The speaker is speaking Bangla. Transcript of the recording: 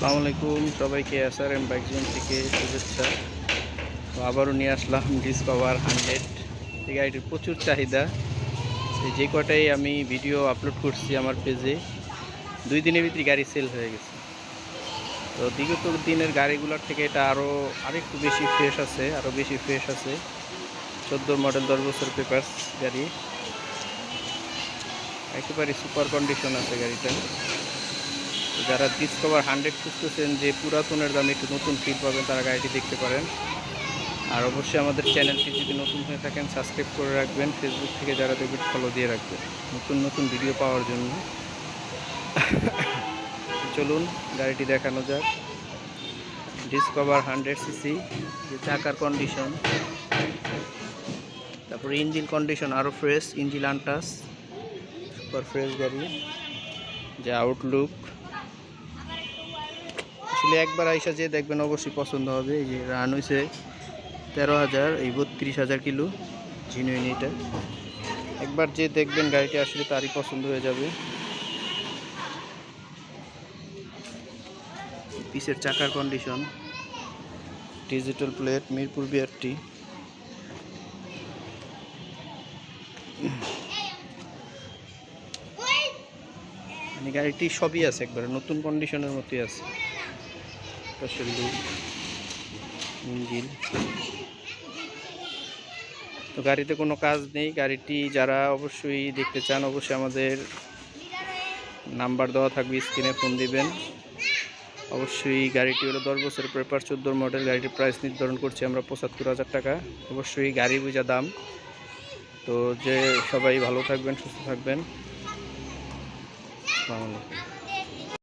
আসসালামু আলাইকুম। সবাইকে এসআর এম বাইক থেকে শুভেচ্ছা। তো আবারও নিয়ে আসলাম ডিসকভার হান্ড্রেড। এই গাড়িটির প্রচুর চাহিদা। যে কটাই আমি ভিডিও আপলোড করছি আমার পেজে, দুই দিনের ভিতরে গাড়ি সেল হয়ে গেছে। তো বিগত দিনের গাড়িগুলোর থেকে এটা আরও আরেকটু বেশি ফ্রেশ আছে আরও বেশি ফ্রেশ আছে। চোদ্দ মডেল দশ বছর পেপার্স গাড়ি। একেবারে সুপার কন্ডিশন আছে গাড়িটা যারা ডিসকভার হান্ড্রেড খুঁজতেছেন যে পুরাতনের দামে একটু নতুন ফিল পাবেন, তারা গাড়িটি দেখতে পারেন। আর অবশ্যই আমাদের চ্যানেলটি যদি নতুন হয়ে থাকেন সাবস্ক্রাইব করে রাখবেন। ফেসবুক থেকে যারা দেখবেন ফলো দিয়ে রাখবেন, নতুন নতুন ভিডিও পাওয়ার জন্য। চলুন, গাড়িটি দেখানো যাক। ডিসকভার হান্ড্রেড সিসি যে চাকার কন্ডিশন তারপরে ইঞ্জিন কন্ডিশন আরও ফ্রেশ ইঞ্জিন আনটাস সুপার ফ্রেশ গাড়ি। যে আউটলুক আসলে একবার আইসা যে দেখবেন অবশ্যই পছন্দ হবে। এই যে রান হয়েছে তেরো হাজার, এই বত্রিশ হাজার কিলো জিনুইন এটা। একবার যে দেখবেন গাড়িটি, আসলে তারই পছন্দ হয়ে যাবে। পিসের চাকার condition digital plate Mirpur BRT মানে গাড়িটি সবই আছে একবারে, নতুন কন্ডিশনের মতোই আছে। স্পেশালি ইঞ্জিন তো গাড়িতে কোনো কাজ নেই। গাড়িটি যারা অবশ্যই দেখতে চান, অবশ্যই আমাদের নাম্বার দেওয়া থাকবে, স্ক্রিনে ফোন দিবেন। অবশ্যই গাড়িটি হলো দশ বছরের পেপার, চোদ্দোর মডেল। গাড়িটির প্রাইস নির্ধারণ করছি আমরা পঁচাত্তর হাজার টাকা। অবশ্যই গাড়ি বুঝা দাম। তো যে সবাই ভালো থাকবেন, সুস্থ থাকবেন। আসসালামু আলাইকুম।